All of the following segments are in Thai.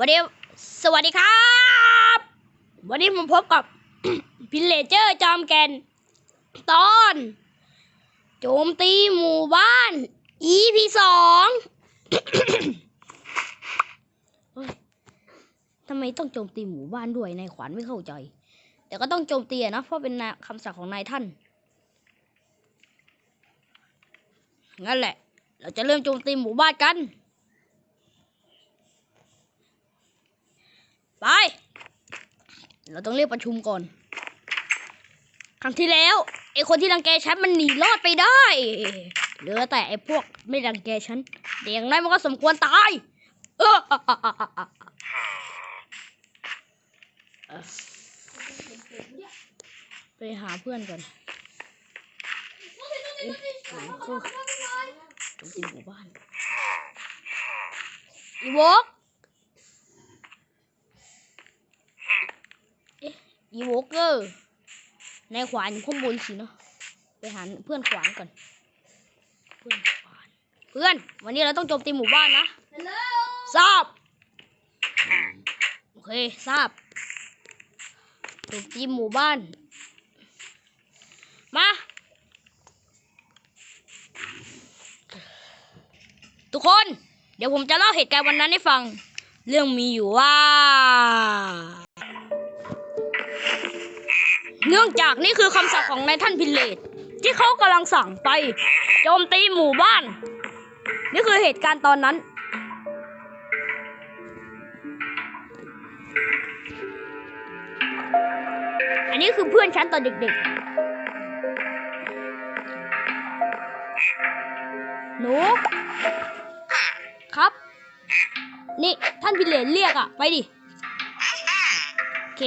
วันนี้สวัสดีครับ วันนี้ผมพบกับพิลเลเจอร์จอมแกน ตอน โจมตีหมู่บ้าน EP สองทำไมต้องโจมตีหมู่บ้านด้วยนายขวัญไม่เข้าใจ แต่ก็ต้องโจมตีนะเพราะเป็นนะคำสั่งของนายท่านงั้นแหละ เราจะเริ่มโจมตีหมู่บ้านกัน ไป เราต้องเรียกประชุมก่อน ครั้งที่แล้วไอคนที่รังแกฉันมันหนีรอดไปได้เหลือแต่ไอพวกไม่รังแกฉันแต่อย่างน้อยมันก็สมควรตายเออไปหาเพื่อนก่อนเอ๊ะหาเพื่อนโจมตีหมู่บ้านอีวอก อ๊ะอีวอกเกอร์ ในขวานอยู่ข้างบนสิเนาะไปหาเพื่อนขวานก่อน เพื่อนขวาน เพื่อน วันนี้เราต้องโจมตีหมู่บ้านนะทราบ โอเคทราบโจมตีหมู่บ้าน มา ทุกคน เดี๋ยวผมจะเล่าเหตุการณ์วันนั้นให้ฟัง เรื่องมีอยู่ว่า เนื่องจากนี่คือคำสั่งของนายท่านพิเลตที่เขากำลังสั่งไป โจมตีหมู่บ้าน นี่คือเหตุการณ์ตอนนั้น อันนี้คือเพื่อนฉันตอนเด็กๆ หนู ครับ นี่ท่านพิเลนเรียกอะไปดิ โอเค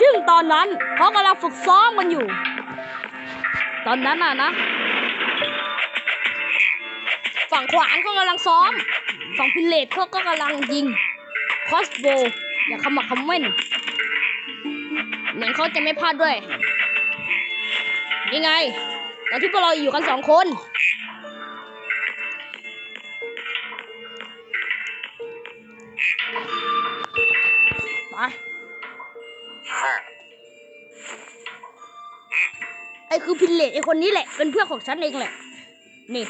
ซึ่งตอนนั้นเขากำลังฝึกซ้อมกันอยู่ ตอนนั้นน่ะนะ ฝั่งขวานก็กำลังซ้อม ฝั่งพิเลตเขาก็กำลังยิง คอสโบอย่าขมักเขม้นเหมือนเขาจะไม่พลาดด้วยนี่ไงตอนที่พวกเราอยู่กันสองคน ไอ้คือพินเลตไอ้คนนี้แหละ เป็นเพื่อนของฉันเองแหละ นี่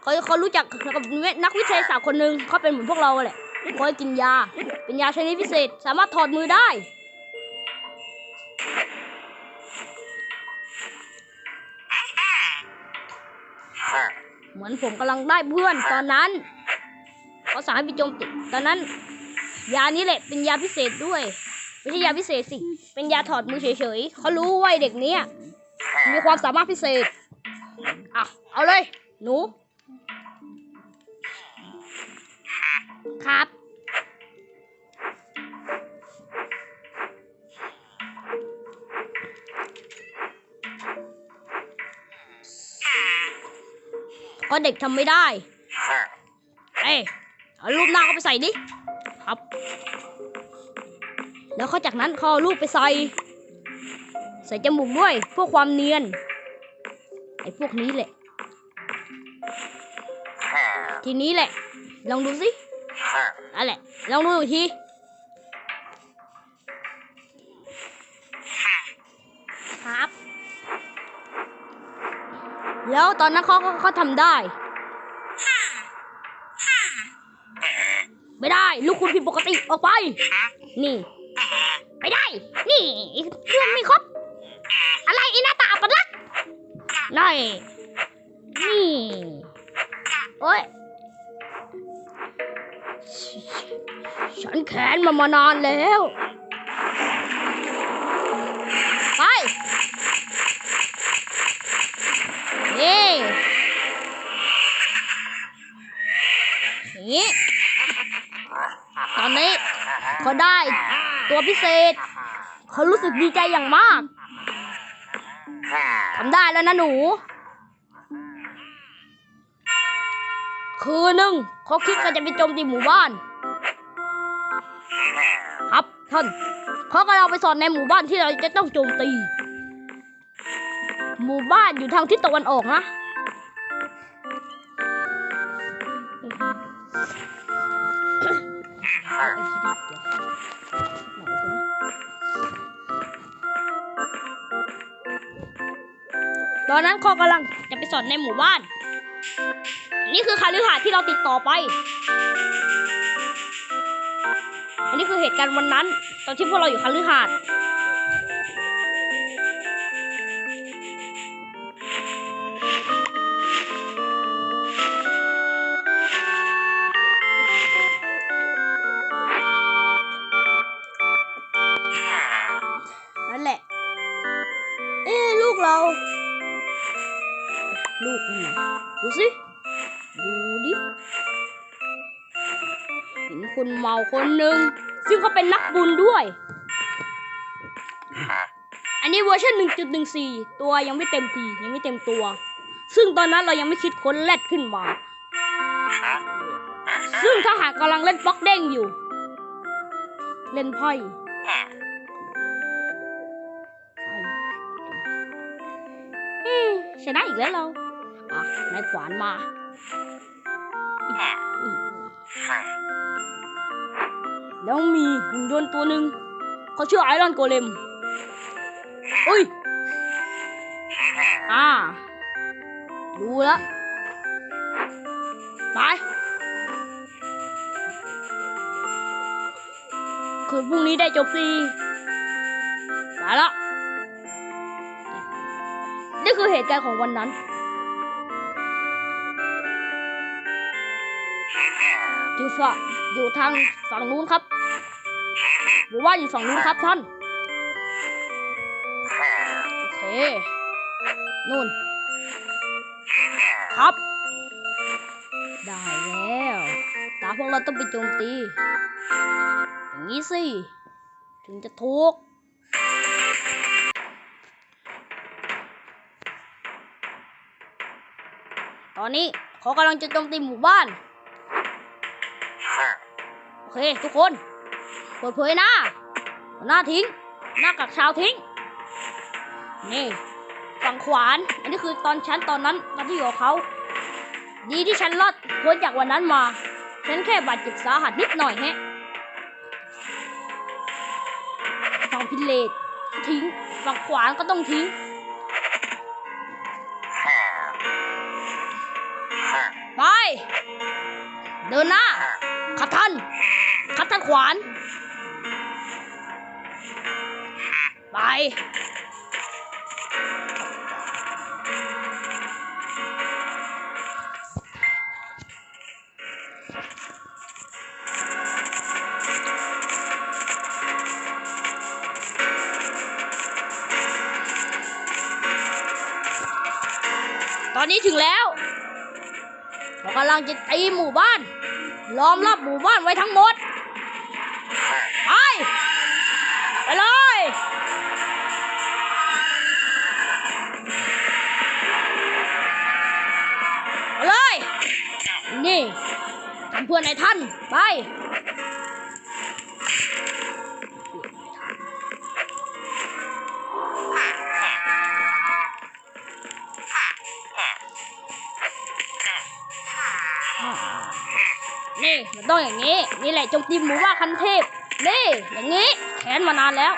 เขาเขารู้จักกับนักวิทยาศาสตร์คนหนึ่งเขาเป็นเหมือนพวกเราแหละคอยกินยา เป็นยาชนิดพิเศษ สามารถถอดมือได้ เหมือนผมกำลังได้เพื่อนตอนนั้นเขาสั่งให้ไปโจมตีตอนนั้น ยานี้แหละเป็นยาพิเศษด้วย ไม่ใช่ยาพิเศษสิ เป็นยาถอดมือเฉยๆเขารู้ว่าไอ้เด็กเนี้ยมีความสามารถพิเศษอะเอาเลย หนู ครับ ก็เด็กทำไม่ได้ เอ้ยเอารูปหน้าเขาไปใส่ดิ ครับ แล้วเขาจากนั้นเขาเอารูปไปใส่ ใส่จมูกด้วยเพื่อความเนียน ไอ้พวกนี้แหละ ทีนี้แหละ ลองดูสินั่นแหละ ลองดูอีกทีครับ แล้วตอนนั้นเขาเขาเขาทำได้ ไม่ได้ ลูกคุณผิดปกติออกไป นี่ ไม่ได้ นี่เครื่องไม่ครบ อะไรอ้หน้าตาอัปลักษณ์นี่นี่ โอ้ย ฉันแขนมามานานแล้ว ไป นี่นี้ตอนนี้เขาได้ ตัวพิเศษ เขารู้สึกดีใจอย่างมากทำได้แล้วนะหนู คืนหนึ่งเขาคิดกันจะไปโจมตีหมู่บ้าน ครับท่านเขากำลังไปสอนในหมู่บ้านที่เราจะต้องโจมตี หมู่บ้านอยู่ทางทิศตะวันออกนะ เอาไอ้ที่นี่เดี๋ยวไหนตรงนี้ตอนนั้นเขากำลังจะไปสอนในหมู่บ้าน นี่คือคาลิหาสน์ที่เราติดต่อไป อันนี้คือเหตุการณ์วันนั้น ตอนที่พวกเราอยู่คาลิหาสน์ กเรา ลูกนไหนดูสิ ดูดิเห็นคนเมาคนหนึ่งซึ่งเขาเป็นนักบุญด้วย อันนี้เวอร์ชัน1.14 ตัวยังไม่เต็มที ยังไม่เต็มตัว ซึ่งตอนนั้นเรายังไม่คิดค้นแรดขึ้นมา ซึ่งทหารกำลังเล่นบล็อกเด้งอยู่ เล่นไพ่ ชนะอีกแล้วเรา อะนายขวานมาอืมแล้วมีหุ่นยนต์ตัวหนึ่งเขาชื่อไอรอนโกเลมอุ้ย อ่า ดูแล้วไปคืนพรุ่งนี้ได้จบซีไปแล้วนี่ คือเหตุการณ์ของวันนั้น อยู่ฝั่งอยู่ทางฝั่งนู้นครับ หรือว่าอยู่ฝั่งนู้นครับท่านโอเคนู่น ครับ ได้แล้ว ตาพวกเราต้องไปโจมตี อย่างนี้สิ ถึงจะถูก ตอนนี้เขากำลังจะโจมตีหมู่บ้าน โอเค ทุกคนเปิดเผยหน้า หน้าทิ้ง หน้ากักชาวทิ้ง นี่ฝั่งขวาน อันนี้คือตอนฉันตอนนั้นตอนที่อยู่กับเขาดีที่ฉันรอดพ้นจากวันนั้นมา ฉันแค่บาดเจ็บสาหัสนิดหน่อยแฮะฝั่งพิเลตทิ้งฝั่งขวานก็ต้องทิ้ง ไป เดินหน้าขัดทันขัดทันขวาน ไปตอนนี้ถึงแล้ว เรากำลังจะตีหมู่บ้าน ล้อมรอบหมู่บ้านไว้ทั้งหมด ไป ไปเลย ไปเลย นี่ทำเพื่อนในท่าน ไป นี่มันต้องอย่างนี้ นี่แหละจงตีหมูว่าคันเทพ นี่ อย่างนี้แขนมานานแล้ว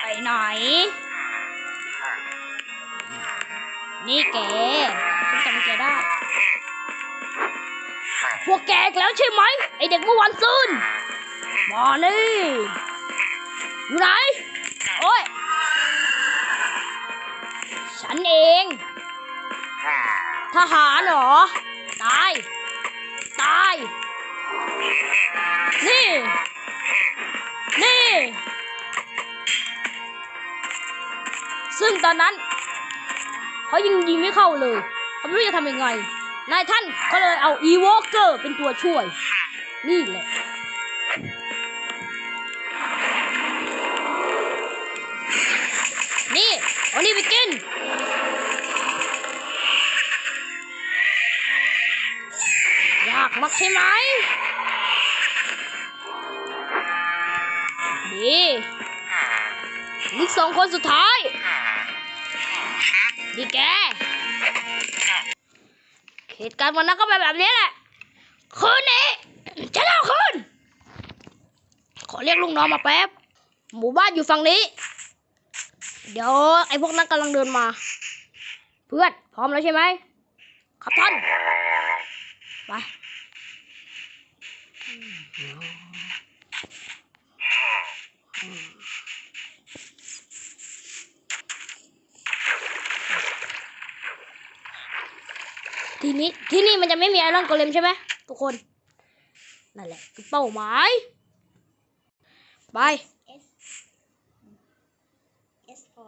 ไปไหน นี่แกฉันจำแกได้ พวกแกอีกแล้วใช่ไหมไอเด็กเมื่อวันซืนมานี่อยู่ไหน โอ้ย ฉันเอง ทหารเหรอ ตาย ตาย นี่ นี่ ซึ่งตอนนั้น เขายิงยิงไม่เข้าเลย เขาไม่รู้จะทำยังไง นายท่านก็เลยเอาอีวอเกอร์เป็นตัวช่วย นี่แหละากมากใช่ไหมดีอีกสองคนสุดท้าย ดีแก เหตุการณ์วันนั้นก็เป็นแบบนี้แหละ คืนนี้ฉันเรียกลูกน้องมาแป๊บ หมู่บ้านอยู่ฝั่งนี้ เดี๋ยวไอ้พวกนั้นกำลังเดินมา เพื่อน พร้อมแล้วใช่ไหมครับท่าน ไป ทีนี้ที่นี่มันจะไม่มีไอรอนโกเลมใช่ไหมทุกคน นั่นแหละคือเป้าหมาย ไป S พอ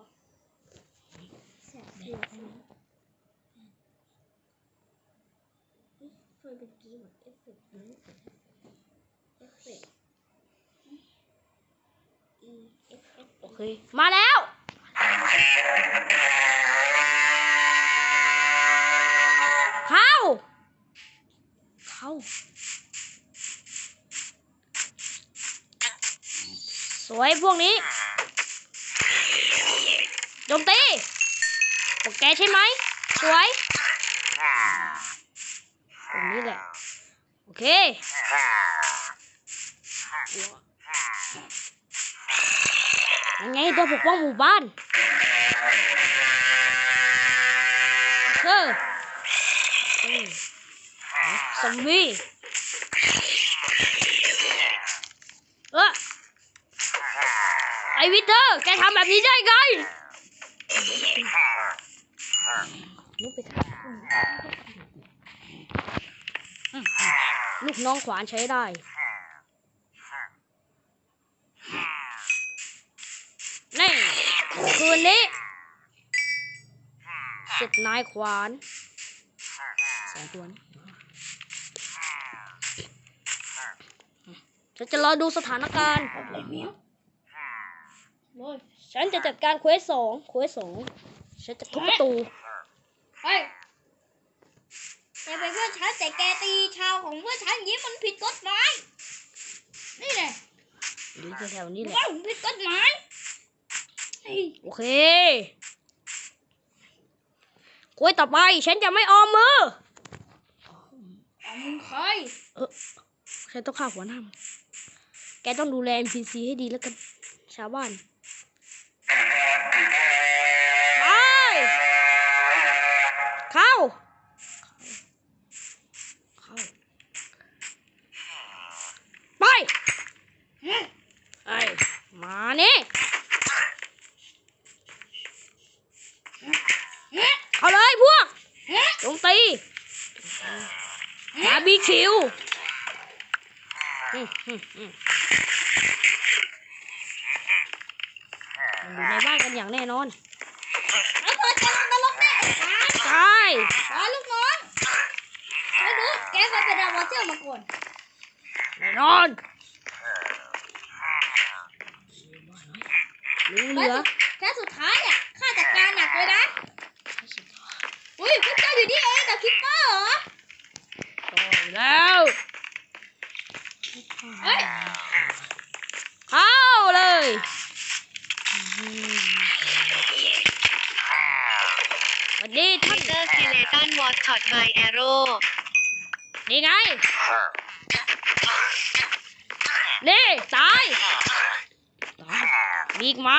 แสบเพื่อกี้หมดเอฟเฟกต์ เอฟเฟกต์โอเค มาแล้ว เข้า เข้า สวยพวกนี้โจมตีโอเคใช่ไหม สวยตรงนี้แหละ โอเค ยังไงตัวปกป้องหมู่บ้านเอออืมซอมบี้เออไอวิเตอร์ แกทำแบบนี้ได้ไงลุกไปทำลูกน้องขวานใช้ได้ นี่ คืนนี้สิทธิ์นายขวานสองตัวนี้ฉันจะรอดูสถานการณ์อะไรเมียวเลยฉันจะจัดการเควสสองเควสสองฉันจะทุบประตูเฮ้ยแกเป็นเพื่อนฉันแต่แกตีชาวของเพื่อนฉันอย่างนี้มันผิดกฎหมายนี่แหละอยู่แถวๆนี้แหละว่าผมผิดกฎหมายเฮ้ย โอเคคุยต่อไป ฉันจะไม่ออมมือเอามึงใครฉันต้องฆ่าหัวหน้ามันแกต้องดูแล NPC ให้ดีแล้วกันชาวบ้าน ไป เข้า เข้า ไป ไอ้ มานี่ เอาเลยพวกโจมตีบาร์บี คิวอยู่ในบ้านกันอย่างแน่นอนแล้วเธอจะลงนรกแน่ตายตายลูกน้องไม่รู้แกเคยเป็นดาวเทอร์มาก่อนแน่นอนลือเหลือแค่สุดท้ายอะข้าจัดการหนักเลยนะอุ้ยพวกเจ้าอยู่นี่เองกับคิปเปอร์เหรอ แล้วเฮ้ยเข้าเลยสวัสดีท่านเจอร์คิเลตันวอตช็อตไบแอโร่นี่ไง นี่ตายตายมีอีกไหม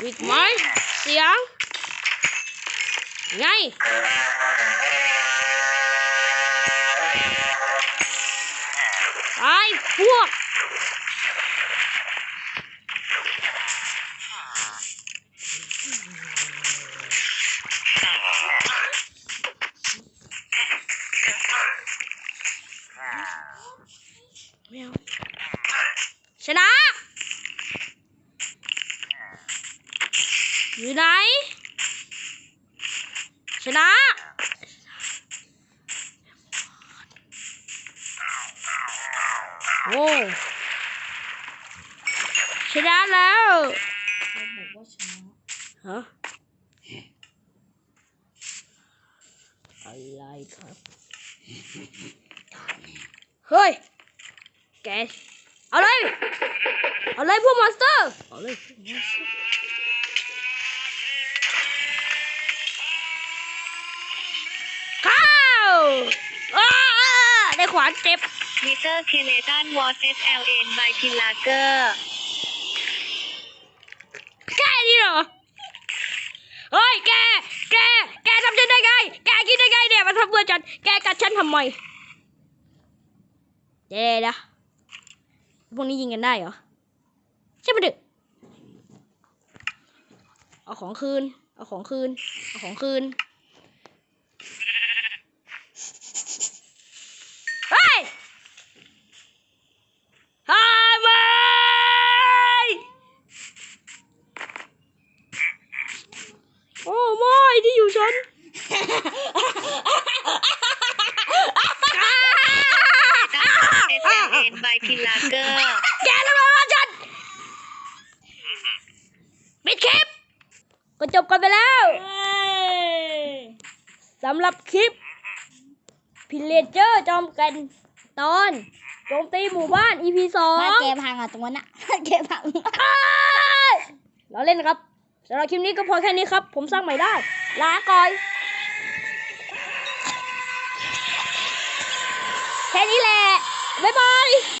มีอีกไหมเสียง ไงตายพวกไม่เอา ชนะอยู่ไหนชนะโอ้ชนะแล้วเขาบอกว่าชนะฮะอะไรครับ เฮ้ย แกเอาเลย เอาเลยพวกมอนสเตอร์ เอาเลยพวกมอนสเตอร์ ได้ขวานเจ็บมิเตอร์เคเลตันวอส SLN by พิลาเกอร์แค่นี้เหรอ เฮ้ยแก แก แกทำฉันได้ไง แกคิดได้ไงเนี่ยมาทำเพื่อฉัน แกกัดฉันทำไมเดี๋ยวนะพวกนี้ยิงกันได้เหรอ ใช่ปะดึกเอาของคืน เอาของคืน เอาของคืน เฮ้ยฮายไปโอ้ไม่ที่อยู่ฉัน SLN by พิ ลาเกอร์แกทำไมว่าฉันปิดคลิป ก็จบกันไปแล้วสำหรับคลิป พิเลเจอร์จอมกันตอนโจมตีหมู่บ้าน EP สองบ้านแกพังอะตรงนั้นอะบ้านแกพังเราเล่นนะครับสำหรับคลิปนี้ก็พอแค่นี้ครับ ผมสร้างใหม่ได้ ลาก่อยแค่นี้แหละ บ๊ายบาย